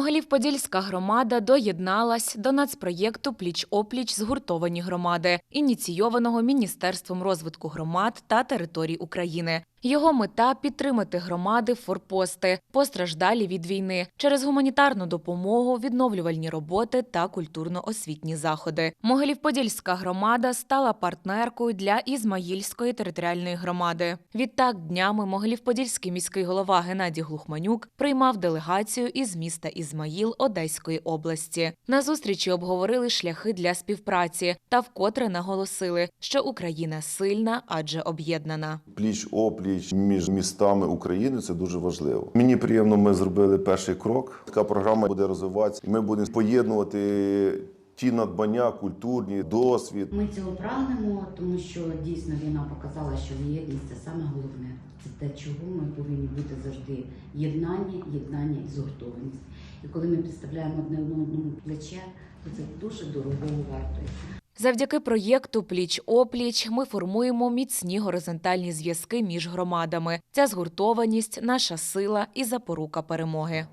Могилів-Подільська громада доєдналась до нацпроєкту Пліч-опліч згуртовані громади, ініційованого Міністерством розвитку громад та територій України. Його мета підтримати громади форпости, постраждалі від війни через гуманітарну допомогу, відновлювальні роботи та культурно-освітні заходи. Могилів-Подільська громада стала партнеркою для Ізмаїльської територіальної громади. Відтак днями Могилів-Подільський міський голова Геннадій Глухманюк приймав делегацію із міста Ізмаїл Одеської області. На зустрічі обговорили шляхи для співпраці та вкотре наголосили, що Україна сильна, адже об'єднана. пліч опліч між містами України це дуже важливо. Мені приємно, ми зробили перший крок. Така програма буде розвиватися. Ми будемо поєднувати ті надбання, культурні, досвід. Ми цього прагнемо, тому що дійсно війна показала, що єдність це саме головне. Це те, чого ми повинні бути завжди єднання, єднання і згуртованість. І коли ми підставляємо одне одному плече, то це дуже дорогого вартує. Завдяки проєкту Пліч-опліч ми формуємо міцні горизонтальні зв'язки між громадами. Ця згуртованість наша сила і запорука перемоги.